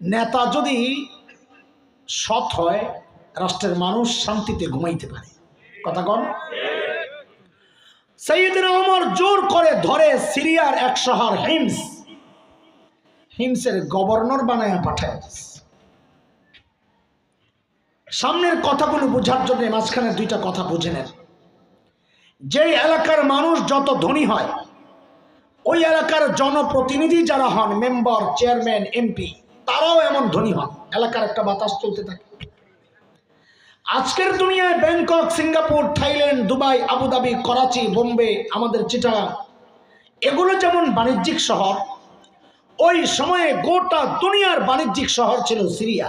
নেতা যদি সৎ হয়, রাষ্ট্রের মানুষ শান্তিতে ঘুমাইতে পারে। কথা কন। সৈয়দিন ওমর জোর করে ধরে সিরিয়ার এক শহর হিমস। হিমসের গভর্নর বানায় পাঠায় সামনের কথাগুলো বোঝার জন্য মাঝখানে দুইটা কথা বুঝে নেন। যে এলাকার মানুষ যত ধনী হয়, ওই এলাকার জনপ্রতিনিধি যারা হন, মেম্বার, চেয়ারম্যান, এমপি তারাও এমন ধনী হন। এলাকার একটা বাতাস চলতে থাকে। আজকের দুনিয়ায় Bangkok, Singapore, Thailand, Dubai, Abu Dhabi, Karachi, Bombay আমাদের চিটাগাং এগুলো যেমন বাণিজ্যিক শহর, ওই সময়ে গোটা দুনিয়ার বাণিজ্যিক শহর ছিল সিরিয়া।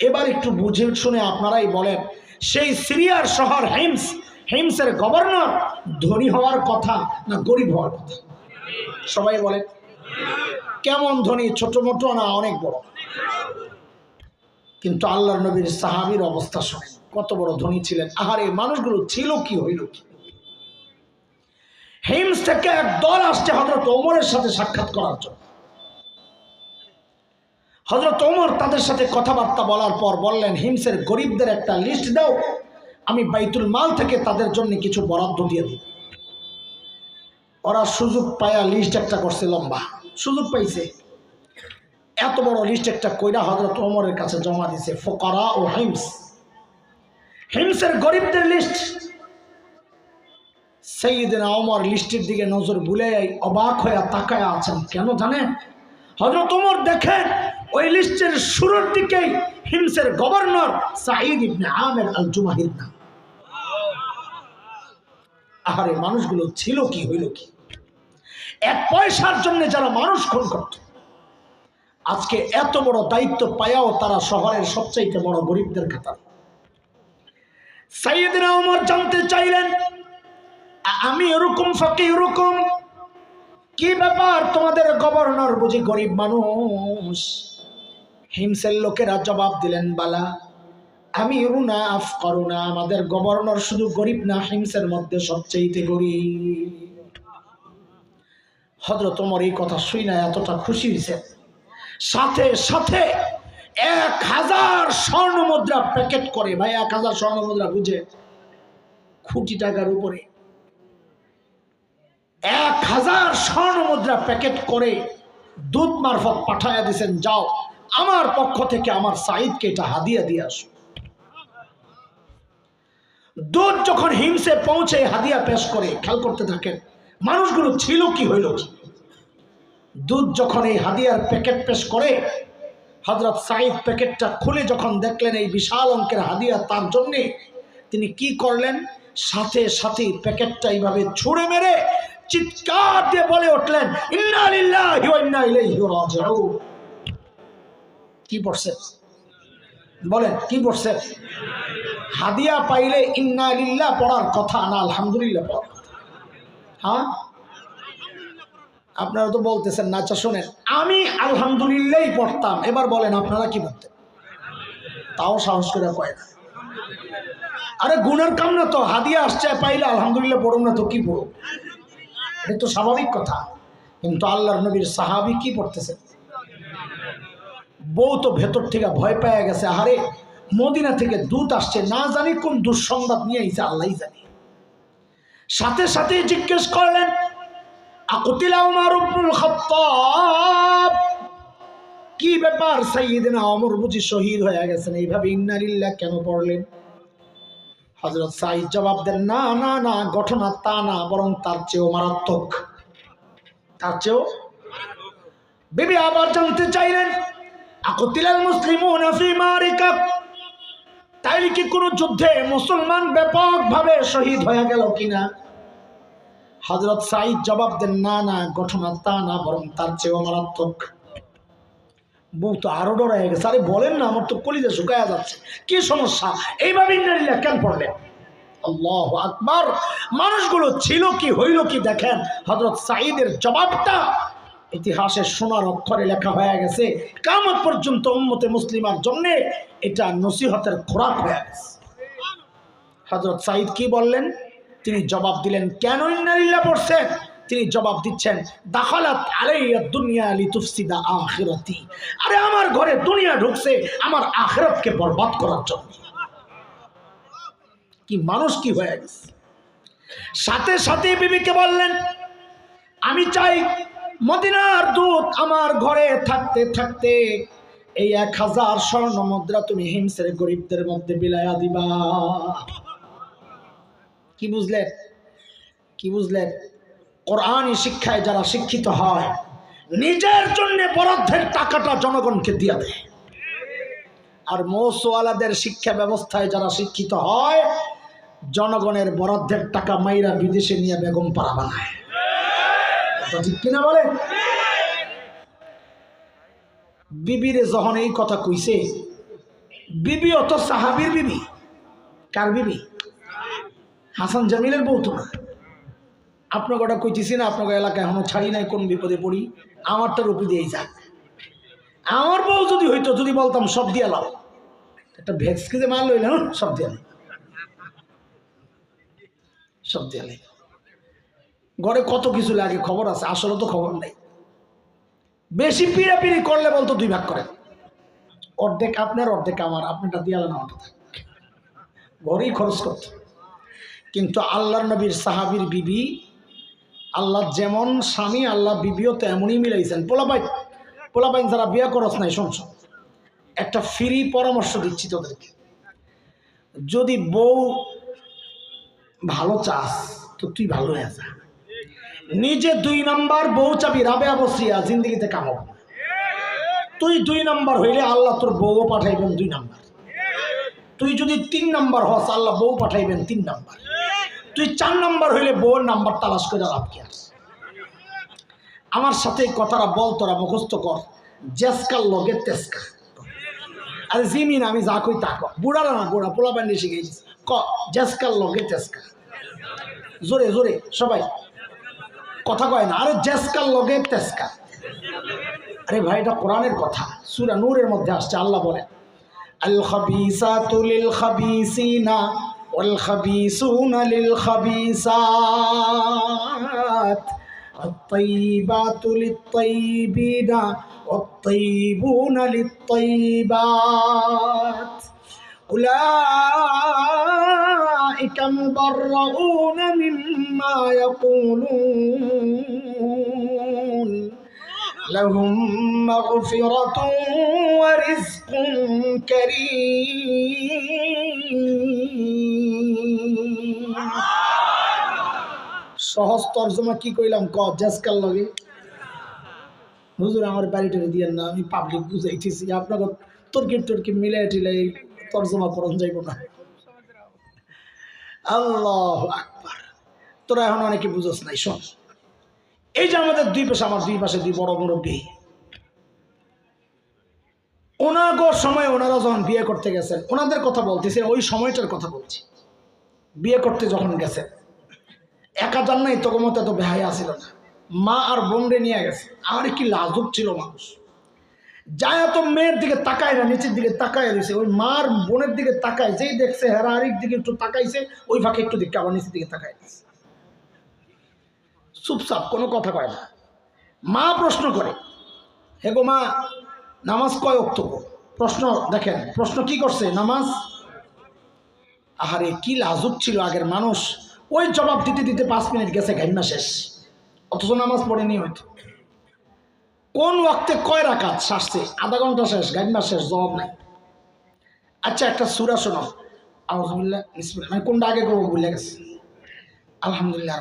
এবার একটু বুঝে শুনে আপনারাই বলেন, সেই সিরিয়ার শহর হিমস হিমসের গভর্নর ধনী হওয়ার কথা না গরিব হওয়ার কথা? সবাই বলেন। কেমন ধনী? ছোট মোটো না অনেক বড়? কিন্তু আল্লাহ নবীর সাহাবির অবস্থা শোনেন, কত বড় ধনী ছিলেন। আহারে, মানুষগুলো ছিল কি, হইল কি? হিমস থেকে এক দল আসছে হজরত ওমরের সাথে সাক্ষাৎ করার জন্য। হজরত ওমর তাদের সাথে কথাবার্তা বলার পর বললেন, হিমসের গরিবদের একটা লিস্ট দাও, আমি বাইতুল মাল থেকে তাদের জন্য কিছু বরাদ্দ দিয়ে দিই। ওরা সুযোগ পায়া লিস্ট একটা করছে লম্বা। সুযোগ পাইছে। এত বড় লিস্ট একটা কইরা হজরত ওমরের কাছে জমা দিছে, ফোকারা ও হিমস। হিমসের গরিবদের লিস্ট সেইদিন ওমর লিস্টের দিকে নজর বুলে অবাক হয়ে তাকায় আছেন। কেন জানেন? হজরত ওমর দেখেন, ওই লিস্টের শুরুর দিকেই হিমসের গভর্নর সাঈদ ইবনে আমের আল জুমাহির নাম। আহারে, মানুষগুলো ছিল কি, হইল কি? এক পয়সার জন্য যারা মানুষ খুন করত। আজকে এত বড় দায়িত্ব পায়াও তারা শহরের সবচাইতে বড় গরিবদের খাতার সাইয়েদিনা ওমর জানতে চাইলেন আমি এরকম ফাঁকে, এরকম? কি ব্যাপার তোমাদের গভর্নর বুঝি গরিব মানুষ? হিমসের লোকেরা জবাব দিলেন, বালা, আমি রুনা আফ করুনা, আমাদের গভর্নর শুধু গরিব না, হিমসের মধ্যে সবচেয়ে গরিব। হজরত তোমার এই কথা শুই না এতটা খুশি হয়েছে। সাথে সাথে এক হাজার স্বর্ণ মুদ্রা প্যাকেট করে, ভাই, এক হাজার স্বর্ণ মুদ্রা বুঝে। কোটি টাকার উপরে। এক হাজার স্বর্ণ মুদ্রা প্যাকেট করে দুধ মারফত পাঠাইয়া দিছেন, যাও, আমার পক্ষ থেকে আমার সাইদকে এটা হাদিয়া দিয়ে আসো। দুধ যখন হিমসে পৌঁছে হাদিয়া পেশ করে, খেয়াল করতে থাকেন মানুষগুলো ছিল কি হইল? কি দুধ যখন এই হাদিয়ার প্যাকেট পেশ করে হজরত সাইদ প্যাকেটটা খুলে যখন দেখলেন এই বিশাল অঙ্কের হাদিয়া তার জন্যে, তিনি কি করলেন? সাথে সাথে প্যাকেটটা এইভাবে ছুঁড়ে মেরে চিৎকার দিয়ে বলে উঠলেন কি পড়ছে? বলেন, কি পড়ছে? হাদিয়া পাইলে ইন্না পড়ার কথা না, আলহামদুলিল্লাহ কথা। হ্যাঁ? আপনারা তো বলতেছেন না আচ্ছা শোনেন, আমি আলহামদুলিল্লাহ পড়তাম। এবার বলেন, আপনারা কি বলতেন? তাও সাহস করে কয় না। আরে গুণের কাম না তো, হাদিয়া আসছে, পাইলে আলহামদুলিল্লাহ পড়ুন না তো, কি পড়ুন এটা তো স্বাভাবিক কথা। কিন্তু আল্লাহর নবীর সাহাবি কি পড়তেছেন? বউ তো ভেতর থেকে ভয় পেয়ে গেছে, আহারে, মদিনা থেকে দূত আসছে, না জানি কোন দুঃসংবাদ নিয়ে আইছে আল্লাহ জানি। সাথে সাথে জিজ্ঞেস করলেন কি ব্যাপার সাইয়্যিদিনা ওমর বুঝি শহীদ হয়ে গেছেন? এইভাবে ইন্নালিল্লাহ কেন পড়লেন? হযরত সাইদ জবাব দেন, না না না, ঘটনা তা না, বরং তার চেয়েও মারাত্মক। তার চেয়েও বিবি আবার জানতে চাইলেন, আকুতিলাল মুসলিমুন ফি মারিকা? তাইলে কি কোনো যুদ্ধে মুসলমান ব্যাপকভাবে শহীদ হয়ে গেল কিনা? হজরত সাইদ জবাব দেন, না না, ঘটনা তা না, বরং তার চেয়েও মারাত্মক। বউ তো আরও ডর হয়ে গেছে। আরে, বলেন না, আমার তো কলিজা শুকায়া যাচ্ছে। কি সমস্যা? এইভাবে ইন্নারিল্লাহ কেন পড়লেন আল্লাহ আকবার। মানুষগুলো ছিল কি, হইল কি, দেখেন হজরত সাইদের জবাবটা ইতিহাসের সোনার অক্ষরে লেখা হয়ে গেছে কামত পর্যন্ত উম্মতে মুসলিমার জন্য এটা নসিহতের খোরাক হয়ে গেছে। হজরত সাইদ কি বললেন? তিনি জবাব দিলেন, কেন ইন্নারিল্লাহ পড়ছেন তিনি জবাব দিচ্ছেন, দাখালাত আলাইয়া দুনিয়া লিতুফসিদা আখিরাতি। আরে আমার ঘরে দুনিয়া ঢুকছে, আমার আখিরাতকে বরবাদ করার জন্য। কি মানুষ কি হয়ে গেছে? সাথে সাথে বিবিকে বললেন, আমি চাই মদিনার দূত আমার ঘরে থাকতে থাকতে এই এক হাজার স্বর্ণ মুদ্রা তুমি হিমসের গরিবদের মধ্যে বিলায়া দিবা। কি বুঝলেন? কি বুঝলেন? কোরআনই শিক্ষায় যারা শিক্ষিত হয়, নিজের জন্য বরাদ্দের টাকাটা জনগণকে দিয়ে দেয়। আর মৌসওয়ালাদের শিক্ষা ব্যবস্থায় যারা শিক্ষিত হয়, জনগণের বরাদ্দের টাকা মাইরা বিদেশে নিয়ে বেগম পাড়া বানায়। কথা ঠিক কিনা বলে? বিবিরে যখন এই কথা কইছে, বিবি অত সাহাবির বিবি? কার বিবি? হাসান জামিলের বউ তো আপনাকে ওটা কইতেছি না, আপনাকে এলাকা এখনও ছাড়ি নাই, কোন বিপদে পড়ি। আমারটা রুপি দিয়েই যাক। আমার বউ যদি হইতো, যদি বলতাম, সব দিয়ে লাও। একটা ভেক্সকে যে মারলো সব দিয়ে সব দিয়ে। ঘরে কত কিছু লাগে, খবর আছে? আসলে তো খবর নাই। বেশি পিড়াপিড়ি করলে বলতো দুই ভাগ করেন অর্ধেক আপনার, অর্ধেক আমার। আপনারটা দিয়ে আমারটা থাক। ঘরেই খরচ করতো। কিন্তু আল্লাহর নবীর সাহাবির বিবি, আল্লাহ যেমন স্বামী, আল্লাহ বিবিও তেমনই মিলাইছেন। পোলাপাই পোলাপাইন যারা বিয়া করস নাই শুনছ একটা ফ্রি পরামর্শ দিচ্ছি তোদেরকে। যদি বউ ভালো চাস, তো তুই ভালো হয়ে যা। নিজে দুই নাম্বার বউ চাবি রাবে বসিয়া জিন্দগিতে কামাব তুই দুই নাম্বার হইলে আল্লাহ তোর বউও পাঠাইবেন দুই নাম্বার। তুই যদি তিন নাম্বার হস, আল্লাহ বউ পাঠাইবেন তিন নাম্বার। তুই চার নাম্বার হইলে বউর নাম্বার তালাশ করে লাভ কি আছে? আমার সাথে কথাটা বল, তোরা মুখস্থ কর। জেসকার লগে তেসকা আরে জিমি না, আমি যা কই তা ক বুড়ারা না, বুড়া পোলা বান্ডি শিখেছিস ক, জেসকার লগে তেসকা জোরে জোরে, সবাই। কথা কয় না আরে জেসকার লগে তেসকা আরে ভাই এটা কোরআনের কথা সুরা নূরের মধ্যে আসছে আল্লাহ বলে আল খাবিসাতু লিল খাবিসিনা ওয়াল খাবিসুনা লিল খাবিসাত الطيبات للطيبين والطيبون للطيبات أولئك مبرؤون مما يقولون لهم مغفرة ورزق كريم সহজ তর্জমা কি কইলাম ক জেসকাল লগে হুজুর আমার বাড়িটা দিয়ে না আমি পাবলিক বুঝাইতেছি আপনাকে তর্কি টর্কি মিলাই টিলাই তর্জমা করন যাইব না আল্লাহ আকবার। তোরা এখন অনেকে বুঝোস নাই, শোন। এই যে আমাদের দুই পাশে, আমার দুই পাশে দুই বড় মুরব্বী। ওনাগর সময় ওনারা যখন বিয়ে করতে গেছেন, ওনাদের কথা বলতেছে, ওই সময়টার কথা বলছি। বিয়ে করতে যখন গেছেন, একা যান নাই তখন এত বেহাই আসিল না। মা আর বোনরে নিয়ে গেছে। আর কি লাজুক ছিল মানুষ। যায় তো মেয়ের দিকে তাকায় না, নিচের দিকে তাকায় রয়েছে। ওই মার বোনের দিকে তাকায়, যেই দেখছে হেরা আরেক দিকে একটু তাকাইছে, ওই ফাঁকে একটু দিকে আবার নিচের দিকে তাকায় দিচ্ছে চুপচাপ, কোনো কথা কয় না। মা প্রশ্ন করে, হে গো মা, নামাজ কয় অক্টোবর? প্রশ্ন দেখেন, প্রশ্ন কি করছে? নামাজ? আহারে, কি লাজুক ছিল আগের মানুষ। ওই জবাব দিতে দিতে পাঁচ মিনিট গেছে গাইমা শেষ। অথচ নামাজ পড়েনি হয়তো। কোন ওয়াক্তে কয় রাকাত শাসছে আধা ঘণ্টা শেষ, গাইমা শেষ, জবাব নাই। আচ্ছা একটা সুরা শোনো আলহামদুলিল্লাহ মানে কোনটা আগে করব ভুলে গেছে। আলহামদুলিল্লাহ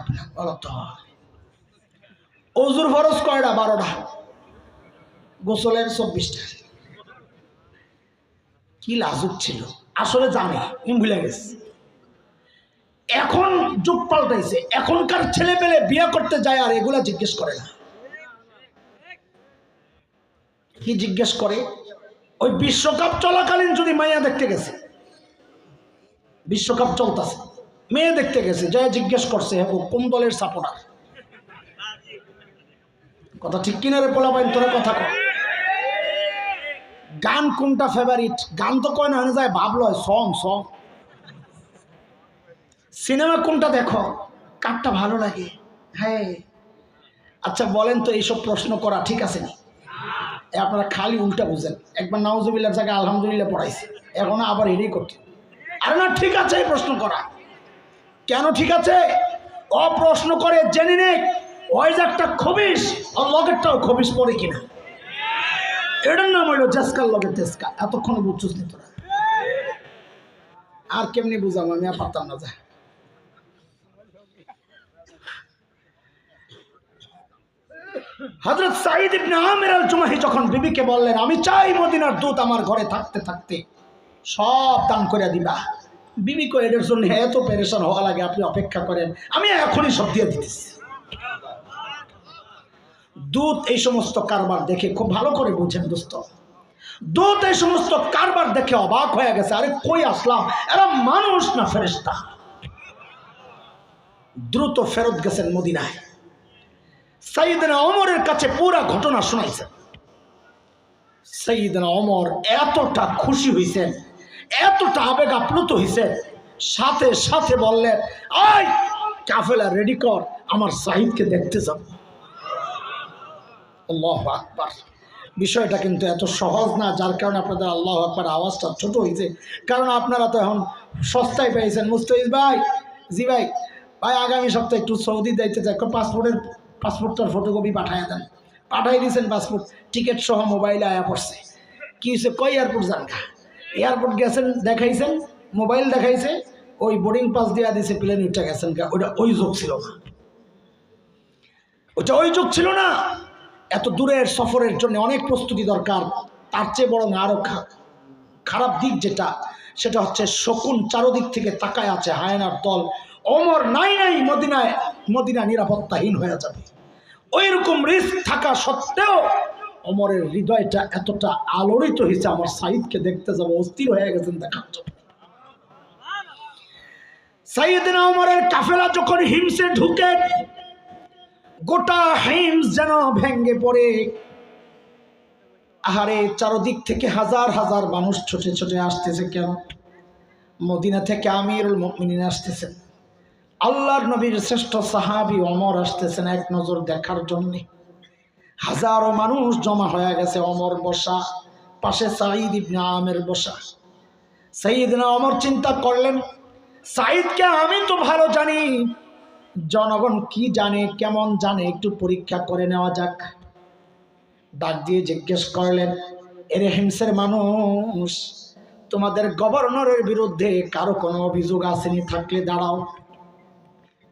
অজুর ফরজ কয়টা? বারোটা। গোসলের চব্বিশটা। কি লাজুক ছিল। আসলে জানে ভুলে গেছি। এখন যুগ পাল্টাইছে। এখনকার ছেলে পেলে বিয়ে করতে যায় আর এগুলা জিজ্ঞেস করে না। কি জিজ্ঞেস করে? ওই বিশ্বকাপ চলাকালীন যদি মাইয়া দেখতে গেছে, বিশ্বকাপ চলতেছে, মেয়ে দেখতে গেছে জয়া জিজ্ঞেস করছে ও কোন দলের সাপোর্টার? কথা ঠিক কিনা রে পোলা পাইন তোরা কথা কর গান কোনটা ফেভারিট গান তো কয় না হয়ে যায় ভাব লয় সং সং সিনেমা কোনটা দেখো? কারটা ভালো লাগে? হ্যাঁ। আচ্ছা বলেন তো, এইসব প্রশ্ন করা ঠিক আছে নি? আপনারা খালি উল্টা বুঝেন। একবার নাউজুবিল্লার জায়গায় আলহামদুলিল্লাহ পড়াইছে, এখন আবার এটাই করতে আরে না, ঠিক আছে, এই প্রশ্ন করা। কেন ঠিক আছে? অপ্রশ্ন করে, জেনে নে ওই যে একটা খবিস আর লগেরটাও খবিস পড়ে কিনা? এটার নাম হইল জেসকার লগের তেসকা এতক্ষণে বুঝছিস নি তোরা? আর কেমনি বুঝাবো আমি? আর পারতাম না, যা। হজরত সাইদ ইবনে আমির আল জুমাহি যখন বিবিকে বললেন, আমি চাই মদিনার দূত আমার ঘরে থাকতে থাকতে, সব দান করে দিবা। বিবি কো এদের জন্য এত পেরেশান হওয়া লাগে, আপনি অপেক্ষা করেন। আমি এখনই সব দিয়ে দিতেছি। দূত এই সমস্ত কারবার দেখে খুব ভালো করে বুঝেন, দোস্ত। দূত এই সমস্ত কারবার দেখে অবাক হয়ে গেছে, আরে কই আসলাম? এরা মানুষ না ফেরেস্তা দ্রুত ফেরত গেছেন মদিনায়। সাইদিনা অমরের কাছে পুরা ঘটনা শোনাইছেন সাইদিনা অমর এতটা খুশি হইছেন, এতটা আবেগ আপ্লুত হইছেন, সাথে সাথে বললেন, আয়, কাফেলা রেডি কর, আমার সাহিদকে দেখতে যাব আল্লাহ আকবার। বিষয়টা কিন্তু এত সহজ না, যার কারণে আপনাদের আল্লাহ আকবার আওয়াজটা ছোট হয়েছে কারণ আপনারা তো এখন সস্তায় পেয়েছেন। মুস্তাইজ ভাই, জি ভাই ভাই, আগামী সপ্তাহে একটু সৌদি যাইতে চাই পাসপোর্টের পাসপোর্টটার ফটোকপি পাঠায় দেন। পাঠাই দিয়েছেন পাসপোর্ট টিকিট সহ মোবাইলে আয়া পড়ছে। কি হয়েছে কই এয়ারপোর্ট যান এয়ারপোর্ট গেছেন, দেখাইছেন মোবাইল দেখাইছে, ওই বোর্ডিং পাস দেওয়া দিয়েছে প্লেন উঠে গেছেন গা। ওটা ওই যোগ ছিল না। ওটা ওই যুগ ছিল না। এত দূরের সফরের জন্য অনেক প্রস্তুতি দরকার, তার চেয়ে বরং আরও খারাপ দিক যেটা, সেটা হচ্ছে শকুন চারদিক থেকে তাকায় আছে হায়নার দল। অমর নাই নাই মদিনায়। মদিনা নিরাপত্তাহীন হয়ে যাবে। ওই রকম রিস্ক থাকা সত্ত্বেও অমরের হৃদয়টা এতটা আলোড়িত হয়েছে, আমার সাইদকে দেখতে যাব, অস্থির হয়ে গেছেন দেখার জন্য। সাইদিনা অমরের কাফেলা যখন হিমসে ঢুকে, গোটা হিমস যেন ভেঙ্গে পড়ে। আহারে, চারদিক থেকে হাজার হাজার মানুষ ছোটে ছোটে আসতেছে কেন? মদিনা থেকে আমিরুল মুমিনিন আসতেছেন। আল্লাহর নবীর শ্রেষ্ঠ সাহাবি অমর আসতেছেন এক নজর দেখার জন্য। হাজারো মানুষ জমা হয়ে গেছে অমর বসা, পাশে সাঈদ ইবনে আমের বসা। সাইদিনা অমর চিন্তা করলেন, সাঈদকে আমি তো ভালো জানি, জনগণ কি জানে, কেমন জানে, একটু পরীক্ষা করে নেওয়া যাক। ডাক দিয়ে জিজ্ঞেস করলেন, এরে হিংসের মানুষ, তোমাদের গভর্নরের বিরুদ্ধে কারও কোনো অভিযোগ আসেনি, থাকলে দাঁড়াও।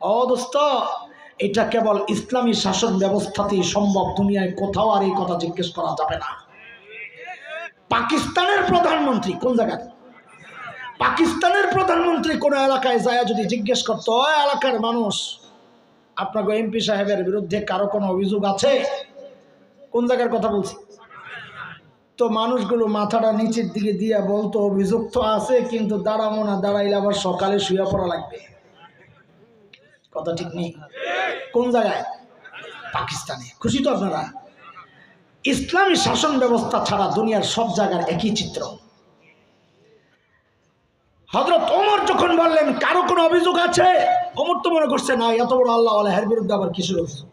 ও দোস্ত এটা কেবল ইসলামী শাসন ব্যবস্থাতেই সম্ভব। দুনিয়ায় কোথাও আর এই কথা জিজ্ঞেস করা যাবে না। পাকিস্তানের প্রধানমন্ত্রী কোন জায়গায়? পাকিস্তানের প্রধানমন্ত্রী কোন এলাকায় যায় যদি জিজ্ঞেস করতো, "ওই এলাকার মানুষ, আপনাকে এমপি সাহেবের বিরুদ্ধে কারও কোনো অভিযোগ আছে? কোন জায়গার কথা বলছি? তো মানুষগুলো মাথাটা নিচের দিকে দিয়ে বলতো, অভিযোগ তো আছে, কিন্তু দাঁড়াবো না, দাঁড়াইলে আবার সকালে শুয়ে পড়া লাগবে। কথা ঠিক নেই। কোন জায়গায়? পাকিস্তানে। খুশি তো আপনারা? ইসলামী শাসন ব্যবস্থা ছাড়া দুনিয়ার সব জায়গার একই চিত্র। হজরত ওমর যখন বললেন, কারও কোনো অভিযোগ আছে? ওমর তো মনে করছে, না, এত বড় আল্লাহ আল্লাহের বিরুদ্ধে আবার কিসের অভিযোগ?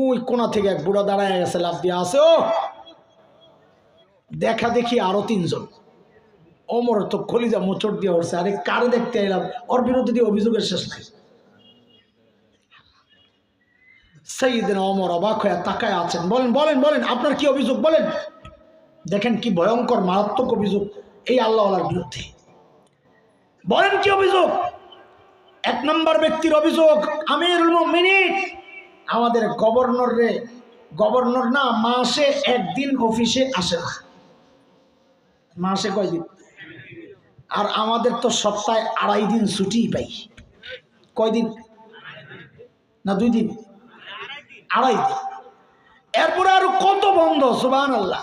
ওই কোনা থেকে এক বুড়া দাঁড়ায় গেছে লাভ দিয়ে আসে, ও, দেখা দেখি আরও তিনজন। অমর তো খলিজা মোচড় দিয়ে উঠছে আরে কারে দেখতে এলাম? ওর বিরুদ্ধে দিয়ে অভিযোগের শেষ নাই। সেইদিন অমর অবাক হয়ে তাকায় আছেন। বলেন বলেন বলেন, আপনার কি অভিযোগ? বলেন। দেখেন কি ভয়ঙ্কর, মারাত্মক অভিযোগ এই আল্লাহওয়ালার বিরুদ্ধে। বলেন কি অভিযোগ? এক নম্বর ব্যক্তির অভিযোগ, আমিরুল মিনিট আমাদের গভর্নর রে, গভর্নর না, মাসে একদিন অফিসে আসে না। মাসে কয়দিন? আর আমাদের তো সপ্তাহে আড়াই দিন ছুটি পাই। কয়দিন না, দুই দিন। আড়াই দিন। এরপরে আরও কত বন্ধ সুবান আল্লাহ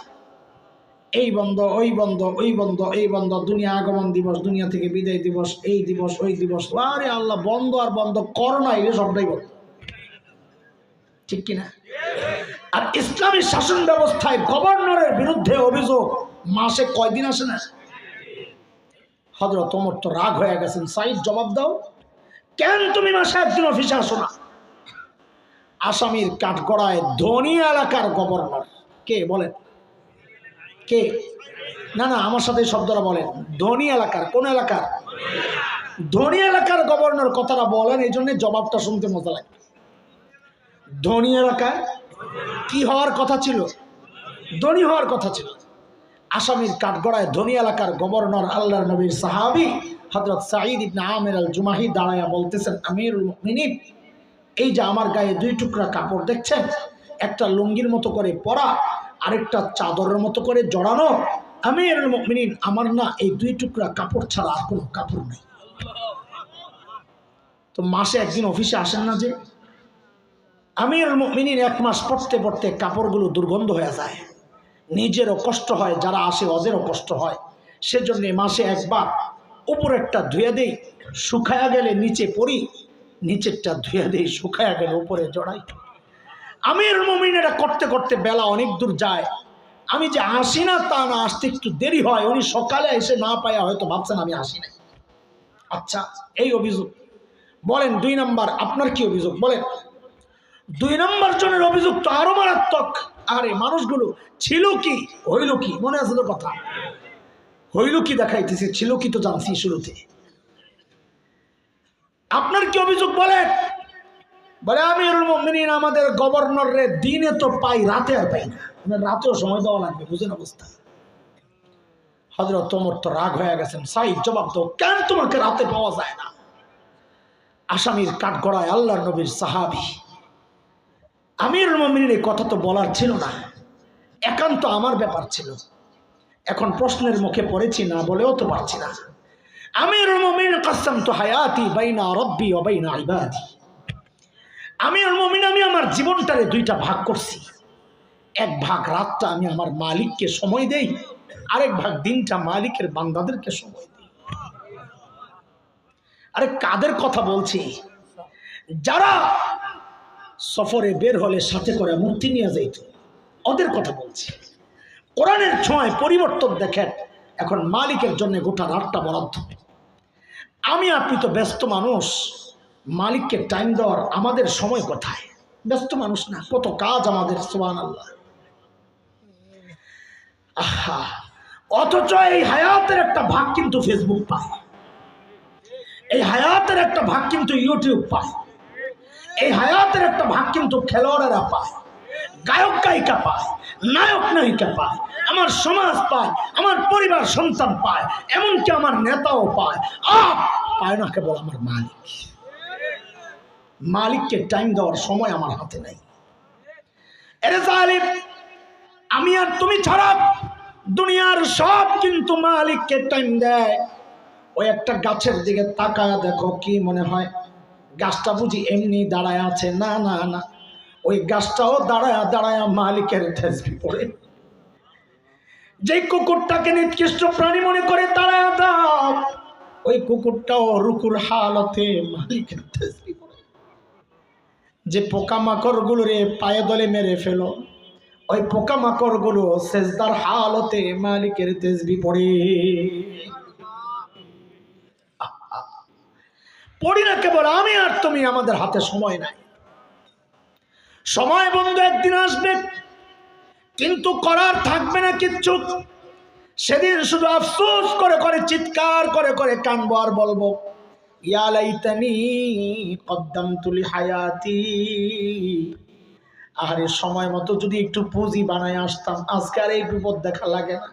এই বন্ধ, ওই বন্ধ ওই বন্ধ, এই বন্ধ, দুনিয়া আগমন দিবস, দুনিয়া থেকে বিদায় দিবস, এই দিবস, ওই দিবস। আরে আল্লাহ, বন্ধ আর বন্ধ, করোনা এলে সবটাই বন্ধ। ঠিক কিনা আর ইসলামী শাসন ব্যবস্থায় গভর্নরের বিরুদ্ধে অভিযোগ, মাসে কয়দিন আসে না? হজরত ওমর তো রাগ হয়ে গেছেন। সাইদ জবাব দাও। কেন তুমি মাসে একদিন অফিসে আসো না? আসামির কাঠগড়ায় ধনী এলাকার গভর্নর। কে বলেন? কে? না না, আমার সাথে এই শব্দটা বলেন। ধনী এলাকার, কোন এলাকার? ধনী এলাকার গভর্নর কথাটা বলেন, এই জন্য জবাবটা শুনতে মজা লাগে। ধনী এলাকায় কি হওয়ার কথা ছিল? ধনী হওয়ার কথা ছিল। আসামির কাঠগড়ায় ধনী এলাকার গভর্নর আল্লাহ নবীর সাহাবি হজরত সাঈদ ইবনে আমির আল জুমাহি দাঁড়ায়া বলতেছেন, আমিরুল মুমিনিন, এই যে আমার গায়ে দুই টুকরা কাপড় দেখছেন? একটা লুঙ্গির মতো করে পরা, আরেকটা চাদরের মতো করে জড়ানো। আমিরুল মুমিনিন, আমার না এই দুই টুকরা কাপড় ছাড়া আর কোনো কাপড় নেই। তো মাসে একদিন অফিসে আসেন না যে? আমিরুল মুমিনিন এক মাস পড়তে পড়তে কাপড়গুলো দুর্গন্ধ হয়ে যায়। নিজেরও কষ্ট হয়, যারা আসে ওদেরও কষ্ট হয়। সেজন্য মাসে একবার উপরেরটা ধুয়ে দেই, শুকায়া গেলে নিচে পড়ি, নিচেরটা ধুয়ে দেই, শুকায়া গেলে উপরে জড়াই। আমির মমিন এটা করতে করতে বেলা অনেক দূর যায়। আমি যে আসি না তা না, আসতে একটু দেরি হয়। উনি সকালে এসে না পায়া, হয়তো ভাবছেন আমি আসি না আচ্ছা এই অভিযোগ। বলেন দুই নাম্বার, আপনার কি অভিযোগ? বলেন। দুই নম্বর জনের অভিযোগ তো আরও মারাত্মক। আরে, মানুষগুলো, ছিল কি? হইল কি? মনে আছে তো কথা? হইল কি দেখাইতেছে? ছিল কি তো জানছি শুরুতে। আপনার কি অভিযোগ বলেন? বলে আমি আমাদের গভর্নর রে দিনে তো পাই, রাতে আর পাই না। মানে রাতেও সময় দেওয়া লাগবে, বুঝেন অবস্থা। হজরত তোমর তো রাগ হয়ে গেছেন। সাই জবাব তো কেন তোমাকে রাতে পাওয়া যায় না? আসামির কাঠগড়ায় আল্লাহ নবীর সাহাবি। আমির মমিনের এই কথা তো বলার ছিল না। একান্ত আমার ব্যাপার ছিল। এখন প্রশ্নের মুখে পড়েছি না বলেও তো পারছি না। আমির মমিন কাসাম তো হায়াতি বাইনা রব্বি ও বাইনা ইবাদি। আমির মমিন, আমি আমার জীবনটারে দুইটা ভাগ করছি। এক ভাগ রাতটা আমি আমার মালিককে সময় দেই, আরেক ভাগ দিনটা মালিকের বান্দাদেরকে সময় দিই। আরে কাদের কথা বলছি? যারা সফরে বের হলে সাথে করে মূর্তি নিয়ে যাইত। ওদের কথা বলছি। কোরআনের ছোঁয়ায় পরিবর্তন দেখেন, এখন মালিকের জন্য গোটা রাতটা বরাদ্দ। আমি আপনি তো ব্যস্ত মানুষ, মালিককে টাইম দেওয়ার আমাদের সময় কোথায়? ব্যস্ত মানুষ না, কত কাজ আমাদের সোহান আল্লাহ আহা, অথচ এই হায়াতের একটা ভাগ কিন্তু ফেসবুক পায়। এই হায়াতের একটা ভাগ কিন্তু ইউটিউব পায়। এই হায়াতের একটা ভাগ কিন্তু খেলোয়াড়েরা পায়। গায়ক গায়িকা পায়, নায়ক নায়িকা পায়, আমার সমাজ পায়, আমার পরিবার, সন্তান পায়, এমনকি আমার নেতাও পায়। আপ পায় না কেবল আমার মালিক। মালিককে টাইম দেওয়ার সময় আমার হাতে নেই। এরে জালিম, আমি আর তুমি ছাড়া দুনিয়ার সব কিন্তু মালিককে টাইম দেয়। ওই একটা গাছের দিকে তাকায় দেখো কি মনে হয়। গাছটা বুঝি এমনি দাঁড়ায় আছে? না না না। ওই গাছটাও দাঁড়ায় দাঁড়ায় মালিকের ঠেসবি পড়ে যে কুকুরটাকে নিকৃষ্ট প্রাণী মনে করে দাঁড়ায় দাও ওই কুকুরটাও রুকুর হালতে মালিকের ঠেসবি পড়ে যে পোকামাকড়গুলো রে পায়ে দলে মেরে ফেলো, ওই পোকামাকড়গুলো সেজদার হালতে মালিকের তেজবি পড়ে পড়ি না কেবল আমি আর তুমি, আমাদের হাতে সময় নাই। সময় বন্ধু, একদিন আসবে, কিন্তু করার থাকবে না কিচ্ছু। সেদিন শুধু আফসোস করে করে, চিৎকার করে করে কানবো আর বলব ইয়ালাইতানি কদ্দাম তুলি হায়াতি আরে সময় মতো যদি একটু পুঁজি বানায় আসতাম, আজকে আর এই বিপদ দেখা লাগে না।